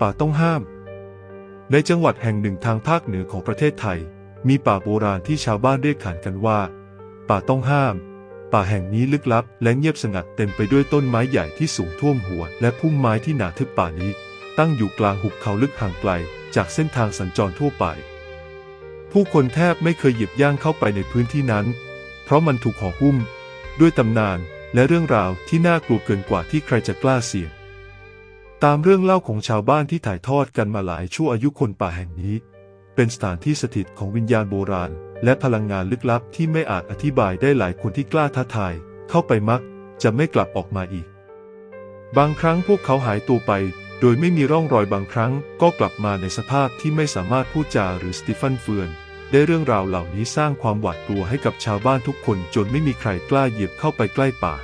ป่าต้องห้าม ในจังหวัดแห่งหนึ่งทางภาคเหนือของประเทศไทย มีป่าโบราณที่ชาวบ้านเรียกขานกันว่า ป่าต้องห้าม ป่าแห่งนี้ลึกลับ และเงียบสงัดเต็มไปด้วยต้นไม้ใหญ่ที่สูงท่วมหัว และพุ่มไม้ที่หนาทึบป่านี้ ตั้งอยู่กลางหุบเขาลึกห่างไกล จากเส้นทางสัญจรทั่วไป ผู้คนแทบไม่เคยเหยียบย่างเข้าไปในพื้นที่นั้น เพราะมันถูกห่อหุ้ม ด้วยตำนานและเรื่องราวที่น่ากลัวเกินกว่าที่ใครจะกล้าเสี่ยง ตามเรื่องเล่าของชาวบ้านที่ถ่ายทอดกันมาหลายชั่วอายุคนป่าแห่งนี้ เป็นสถานที่สถิตของวิญญาณโบราณ และพลังงานลึกลับที่ไม่อาจอธิบายได้หลายคนที่กล้าท้าทาย เข้าไปมักจะไม่กลับออกมาอีก บางครั้งพวกเขาหายตัวไป โดยไม่มีร่องรอยบางครั้งก็กลับมาในสภาพที่ไม่สามารถพูดจาหรือสติฟันเฟือน ได้เรื่องราวเหล่านี้สร้างความหวาดกลัวให้กับชาวบ้านทุกคนจนไม่มีใครกล้าเหยียบเข้าไปใกล้ป่า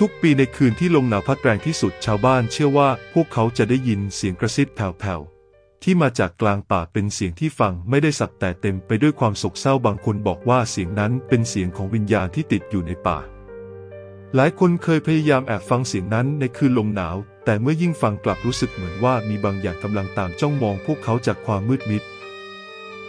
ทุกๆ ปีในคืนที่ลมหนาวพัดแรงที่สุดชาวบ้านเชื่อว่าพวกเขาจะได้ยินเสียงกระซิบแผ่วๆที่มาจากกลางป่าเป็นเสียงที่ฟังไม่ได้สับแต่เต็มไปด้วยความโศกเศร้าบางคนบอกว่าเสียงนั้นเป็นเสียงของวิญญาณที่ติดอยู่ในป่า หลายคนเคยพยายามแอบฟังเสียงนั้นในคืนลมหนาว แต่เมื่อยิ่งฟังกลับรู้สึกเหมือนว่ามีบางอย่างกำลังตามจ้องมองพวกเขาจากความมืดมิด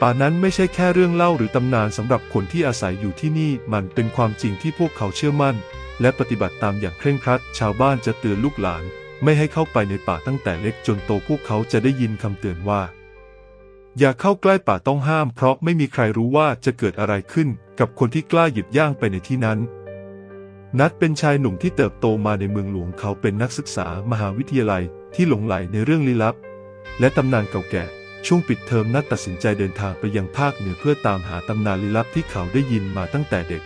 ป่านั้นไม่ใช่แค่เรื่องเล่าหรือตำนานสำหรับคนที่อาศัยอยู่ที่นี่มันเป็นความจริงที่พวกเขาเชื่อมั่น และปฏิบัติตามอย่างเคร่งครัด ชาวบ้านจะเตือนลูกหลาน ไม่ให้เข้าไปในป่าตั้งแต่เล็กจนโตพวกเขาจะได้ยินคำเตือนว่า อย่าเข้าใกล้ป่าต้องห้าม เพราะไม่มีใครรู้ว่าจะเกิดอะไรขึ้นกับคนที่กล้าหยิบย่างไปในที่นั้น นัดเป็นชายหนุ่มที่เติบโตมาในเมืองหลวงเขาเป็นนักศึกษามหาวิทยาลัยที่หลงไหลในเรื่องลี้ลับ และตำนานเก่าแก่ช่วงปิดเทอมนัดตัดสินใจเดินทางไปยังภาคเหนือเพื่อตามหาตำนานลี้ลับที่เขาได้ยินมาตั้งแต่เด็ก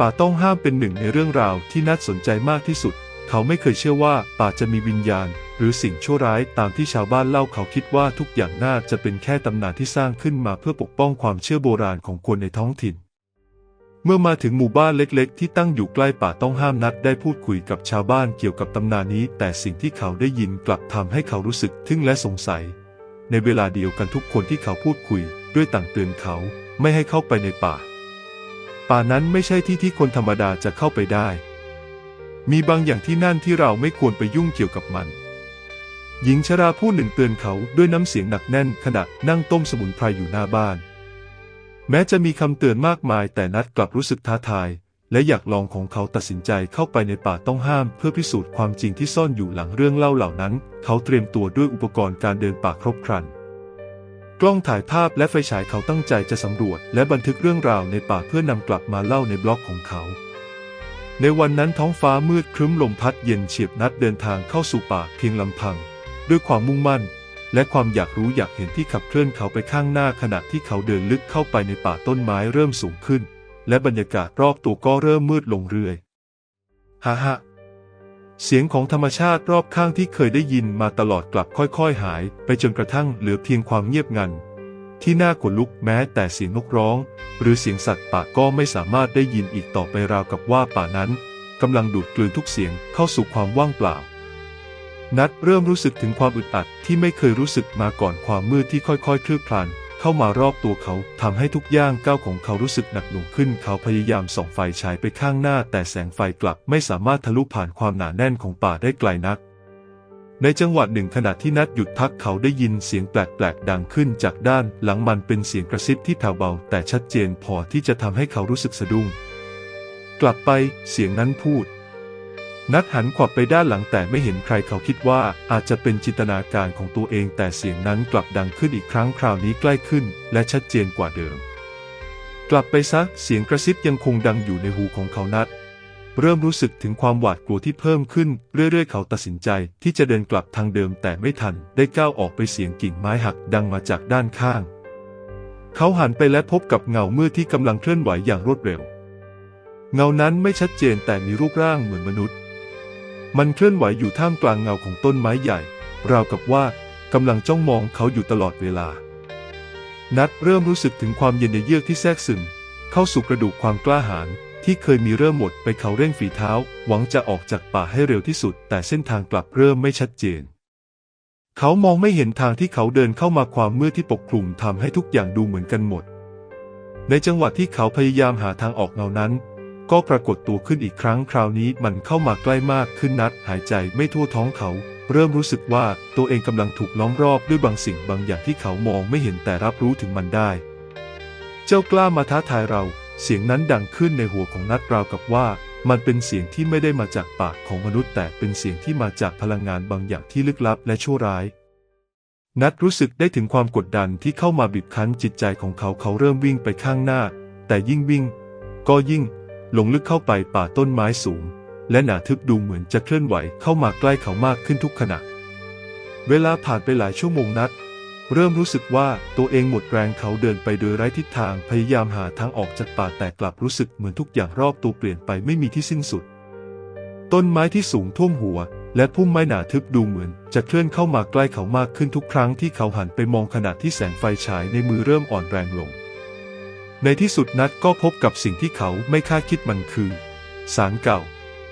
ป่าต้องห้ามเป็นหนึ่งในเรื่องราวที่นัดสนใจมากที่สุด เขาไม่เคยเชื่อว่าป่าจะมีวิญญาณ หรือสิ่งชั่วร้ายตามที่ชาวบ้านเล่าเขาคิดว่าทุกอย่างน่าจะเป็นแค่ตำนานที่สร้างขึ้นมาเพื่อปกป้องความเชื่อโบราณของคนในท้องถิ่น เมื่อมาถึงหมู่บ้านเล็กๆ ที่ตั้งอยู่ใกล้ป่าต้องห้ามนัดได้พูดคุยกับชาวบ้านเกี่ยวกับตำนานนี้ แต่สิ่งที่เขาได้ยินกลับทำให้เขารู้สึกทึ่งและสงสัย ในเวลาเดียวกันทุกคนที่เขาพูดคุย ด้วยต่างเตือนเขาไม่ให้เข้าไปในป่า ป่านั้นไม่ใช่ที่ที่คนธรรมดาจะเข้าไปได้ มีบางอย่างที่นั่นที่เราไม่ควรไปยุ่งเกี่ยวกับมัน หญิงชราผู้หนึ่งเตือนเขาด้วยน้ำเสียงหนักแน่นขณะนั่งต้มสมุนไพรอยู่หน้าบ้าน แม้จะมีคำเตือนมากมายแต่นัดกลับรู้สึกท้าทาย และอยากลองของเขาตัดสินใจเข้าไปในป่าต้องห้าม เพื่อพิสูจน์ความจริงที่ซ่อนอยู่หลังเรื่องเล่าเหล่านั้น เขาเตรียมตัวด้วยอุปกรณ์การเดินป่าครบครัน กล้องถ่ายภาพและไฟฉายเขาตั้งใจจะสำรวจ และบันทึกเรื่องราวในป่าเพื่อนำกลับมาเล่าในบล็อกของเขา ในวันนั้นท้องฟ้ามืดครึ้มลมพัดเย็นเฉียบนัดเดินทางเข้าสู่ป่าเพียงลำพัง ด้วยความมุ่งมั่น และความอยากรู้อยากเห็นที่ขับเคลื่อนเขาไปข้างหน้าขณะที่เขาเดินลึกเข้าไปในป่าต้นไม้เริ่มสูงขึ้น และบรรยากาศรอบตัวก็เริ่มมืดลงเรื่อยฮ่าฮ่า เสียงของธรรมชาติรอบข้างที่เคยได้ยินมาตลอดกลับค่อยๆ หายไปจนกระทั่งเหลือเพียงความเงียบงัน ที่น่าขนลุกแม้แต่เสียงนกร้อง หรือเสียงสัตว์ป่าก็ไม่สามารถได้ยินอีกต่อไปราวกับว่าป่านั้นกำลังดูดกลืนทุกเสียงเข้าสู่ความว่างเปล่า นัดเริ่มรู้สึกถึงความอึดอัดที่ไม่เคยรู้สึกมาก่อนความมืดที่ค่อยๆ คลืบคลาน เข้ามารอบตัวเขาทำให้ทุกย่างก้าวของเขารู้สึกหนักหน่วงขึ้น เขาพยายามส่องไฟฉายไปข้างหน้า แต่แสงไฟกลับไม่สามารถทะลุผ่านความหนาแน่นของป่าได้ไกลนัก ในจังหวะหนึ่งขณะที่นัดหยุดพักเขาได้ยินเสียงแปลกๆดังขึ้นจากด้านหลังมันเป็นเสียงกระซิบที่แผ่วเบา แต่ชัดเจนพอที่จะทำให้เขารู้สึกสะดุ้ง กลับไปเสียงนั้นพูด นัดหันขวับไปด้านหลังแต่ไม่เห็นใครเขาคิดว่าอาจจะเป็นจินตนาการของตัวเองแต่เสียงนั้นกลับดังขึ้นอีกครั้งคราวนี้ใกล้ขึ้น และชัดเจนกว่าเดิม กลับไปซะเสียงกระซิบยังคงดังอยู่ในหูของเขานัด เริ่มรู้สึกถึงความหวาดกลัวที่เพิ่มขึ้น เรื่อยๆ เขาตัดสินใจที่จะเดินกลับทางเดิมแต่ไม่ทัน ได้ก้าวออกไปเสียงกิ่งไม้หักดังมาจากด้านข้าง เขาหันไปและพบกับเงามืดที่กำลังเคลื่อนไหวอย่างรวดเร็ว เงานั้นไม่ชัดเจนแต่มีรูปร่างเหมือนมนุษย์ มันเคลื่อนไหวอยู่ท่ามกลางเงาของต้นไม้ใหญ่ ราวกับว่ากำลังจ้องมองเขาอยู่ตลอดเวลา นัดเริ่มรู้สึกถึงความเย็นเยือกที่แทรกซึม เข้าสู่กระดูกความกล้าหาญที่เคยมีเริ่มหมดไปเขาเร่งฝีเท้า หวังจะออกจากป่าให้เร็วที่สุด แต่เส้นทางกลับเริ่มไม่ชัดเจน เขามองไม่เห็นทางที่เขาเดินเข้ามาความมืดที่ปกคลุมทำให้ทุกอย่างดูเหมือนกันหมด ในจังหวะที่เขาพยายามหาทางออกเงานั้น ก็ปรากฏตัวขึ้นอีกครั้งคราวนี้มันเข้ามาใกล้มากขึ้นนัดหายใจไม่ทั่วท้องเขา เริ่มรู้สึกว่าตัวเองกำลังถูกล้อมรอบด้วยบางสิ่งบางอย่างที่เขามองไม่เห็นแต่รับรู้ถึงมันได้ เจ้ากล้ามาท้าทายเรา เสียงนั้นดังขึ้นในหัวของนัดราวกับว่า มันเป็นเสียงที่ไม่ได้มาจากปากของมนุษย์ แต่เป็นเสียงที่มาจากพลังงานบางอย่างที่ลึกลับและชั่วร้ายนัดรู้สึกได้ถึงความกดดันที่เข้ามาบีบคั้นจิตใจของเขาเขาเริ่มวิ่งไปข้างหน้า แต่ยิ่งวิ่ง ก็ยิ่ง หลงลึกเข้าไปป่าต้นไม้สูง และหนาทึบดูเหมือนจะเคลื่อนไหวเข้ามาใกล้เขามากขึ้นทุกขณะ เวลาผ่านไปหลายชั่วโมงนัด เริ่มรู้สึกว่าตัวเองหมดแรงเขาเดินไปโดยไร้ทิศทางพยายามหาทางออกจากป่าแต่กลับรู้สึกเหมือนทุกอย่างรอบตัวเปลี่ยนไปไม่มีที่สิ้นสุด ต้นไม้ที่สูงท่วมหัว และพุ่มไม้หนาทึบดูเหมือน จะเคลื่อนเข้ามาใกล้เขามากขึ้นทุกครั้งที่เขาหันไปมองขณะที่แสงไฟฉายในมือเริ่มอ่อนแรงลง ในที่สุดนัดก็พบกับสิ่งที่เขาไม่คาดคิดมันคือศาลเก่า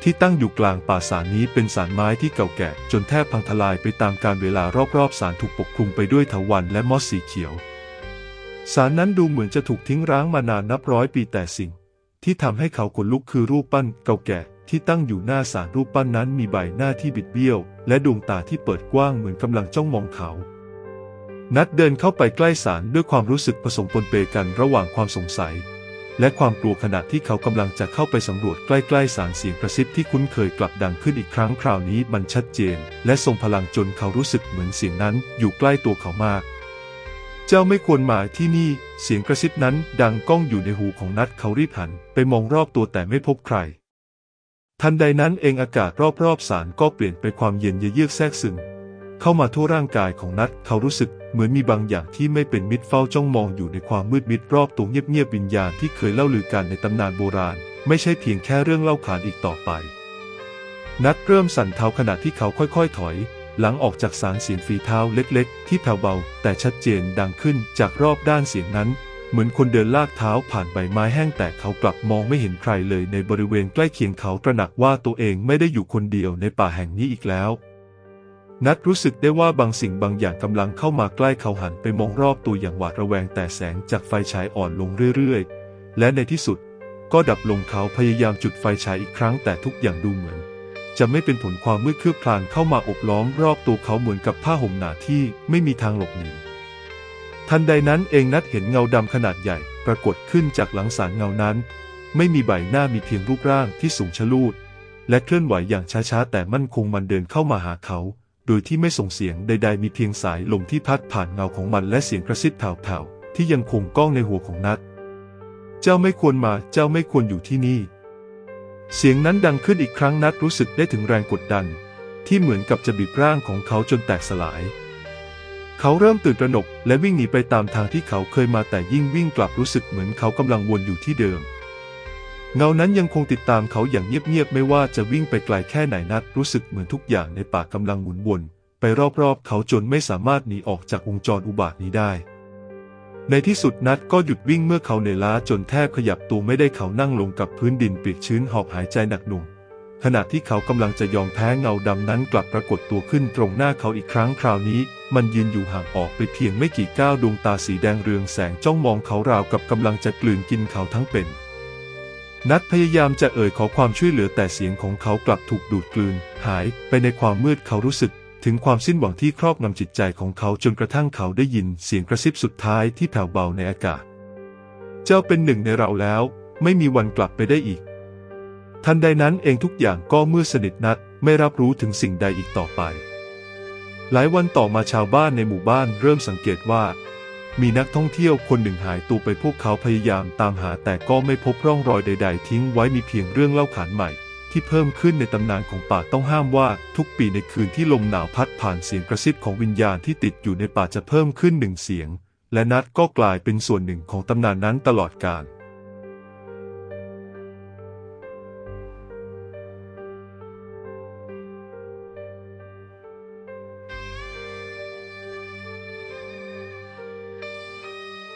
ที่ตั้งอยู่กลางป่าสารนี้เป็นสารไม้ที่เก่าแก่ จนแทบพังทลายไปตามกาลเวลารอบๆสารถูกปกคลุมไปด้วยเถาวัลย์และมอสสีเขียว สารนั้นดูเหมือนจะถูกทิ้งร้างมานานนับร้อยปีแต่สิ่ง ที่ทำให้เขาขนลุกคือรูปปั้นเก่าแก่ที่ตั้งอยู่หน้าสารรูปปั้นนั้นมีใบหน้าที่บิดเบี้ยว และดวงตาที่เปิดกว้างเหมือนกำลังจ้องมองเขา นัดเดินเข้าไปใกล้สารด้วยความรู้สึกผสมปนเปกันระหว่างความสงสัย และความกลัวขณะที่เขากำลังจะเข้าไปสำรวจใกล้ๆสารเสียงกระซิบที่คุ้นเคยกลับดังขึ้นอีกครั้งคราวนี้มันชัดเจน และทรงพลังจนเขารู้สึกเหมือนเสียงนั้นอยู่ใกล้ตัวเขามาก เจ้าไม่ควรมาที่นี่ เสียงกระซิบนั้นดังก้องอยู่ในหูของนัดเขารีบหัน ไปมองรอบตัวแต่ไม่พบใครทันใดนั้นเองอากาศรอบๆสารก็เปลี่ยนไปความเย็นเยือกแทรกซึม เข้ามาทั่วร่างกายของนัดเขารู้สึกเหมือนมีบางอย่างที่ไม่เป็นมิตรเฝ้าจ้องมองอยู่ในความมืดมิดรอบตัวเงียบๆวิญญาณที่เคยเล่าลือกันในตำนานโบราณ ไม่ใช่เพียงแค่เรื่องเล่าขานอีกต่อไป นัดเริ่มสั่นเท้าขณะที่เขาค่อยๆ ถอย หลังออกจากสารเสียงฝีเท้าเล็กๆ ที่แผ่วเบา แต่ชัดเจนดังขึ้นจากรอบด้านเสียงนั้น เหมือนคนเดินลากเท้าผ่านใบไม้แห้งแต่เขากลับมองไม่เห็นใครเลยในบริเวณใกล้เคียงเขาตระหนักว่าตัวเองไม่ได้อยู่คนเดียวในป่าแห่งนี้อีกแล้ว นัดรู้สึกได้ว่าบางสิ่งบางอย่างกำลังเข้ามาใกล้เขาหันไปมองรอบตัวอย่างหวาดระแวงแต่แสงจากไฟฉายอ่อนลงเรื่อยๆ และในที่สุด ก็ดับลงเขาพยายามจุดไฟฉายอีกครั้งแต่ทุกอย่างดูเหมือน จะไม่เป็นผลความมืดคืบคลานเข้ามาอบล้อมรอบตัวเขาเหมือนกับผ้าห่มหนาที่ไม่มีทางหลบหนีทันใดนั้นเองนัดเห็นเงาดำขนาดใหญ่ปรากฏขึ้นจากหลังสารเงานั้น ไม่มีใบหน้ามีเพียงรูปร่างที่สูงชะลูด และเคลื่อนไหวอย่างช้าๆแต่มั่นคงมันเดินเข้ามาหาเขา โดยที่ไม่ส่งเสียงใด ๆ มีเพียงสายลมที่พัดผ่านเงาของมันและเสียงกระซิบแผ่วๆที่ยังคงก้องในหัวของนัด เจ้าไม่ควรมา เจ้าไม่ควรอยู่ที่นี่ เสียงนั้นดังขึ้นอีกครั้งนัดรู้สึกได้ถึงแรงกดดัน ที่เหมือนกับจะบีบร่างของเขาจนแตกสลาย เขาเริ่มตื่นตระหนกและวิ่งหนีไปตามทางที่เขาเคยมาแต่ยิ่งวิ่งกลับรู้สึกเหมือนเขากำลังวนอยู่ที่เดิม เงานั้นยังคงติดตามเขาอย่างเงียบๆไม่ว่าจะวิ่งไปไกลแค่ไหนนัด รู้สึกเหมือนทุกอย่างในป่ากำลังหมุนวน ไปรอบๆ เขาจนไม่สามารถหนีออกจากวงจรอุบาทนี้ได้ ในที่สุดนัดก็หยุดวิ่งเมื่อเขาเหนื่อยล้าจนแทบขยับตัวไม่ได้เขานั่งลงกับพื้นดินเปียกชื้นหอบหายใจหนักหน่วงขณะที่เขากำลังจะยอมแพ้เงาดำนั้นกลับปรากฏตัวขึ้นตรงหน้าเขาอีกครั้งคราวนี้ มันยืนอยู่ห่างออกไปเพียงไม่กี่ก้าวดวงตาสีแดงเรืองแสงจ้องมองเขาราวกับกำลังจะกลืนกินเขาทั้งเป็น นัดพยายามจะเอ่ยขอความช่วยเหลือแต่เสียงของเขากลับถูกดูดกลืน หายไปในความมืดเขารู้สึก ถึงความสิ้นหวังที่ครอบงำจิตใจของเขาจนกระทั่งเขาได้ยินเสียงกระซิบสุดท้ายที่แผ่วเบาในอากาศ เจ้าเป็นหนึ่งในเราแล้ว ไม่มีวันกลับไปได้อีก ทันใดนั้นเองทุกอย่างก็มืดสนิทนัดไม่รับรู้ถึงสิ่งใดอีกต่อไป หลายวันต่อมาชาวบ้านในหมู่บ้านเริ่มสังเกตว่า มีนักท่องเที่ยวคนหนึ่งหายตัวไปพวกเขาพยายามตามหาแต่ก็ไม่พบร่องรอยใด ๆ ทิ้งไว้มีเพียงเรื่องเล่าขานใหม่ ที่เพิ่มขึ้นในตำนานของป่าต้องห้ามว่า ทุกปีในคืนที่ลมหนาวพัดผ่านเสียงกระซิบของวิญญาณที่ติดอยู่ในป่าจะเพิ่มขึ้นหนึ่งเสียง และนัดก็กลายเป็นส่วนหนึ่งของตำนานนั้นตลอดกาล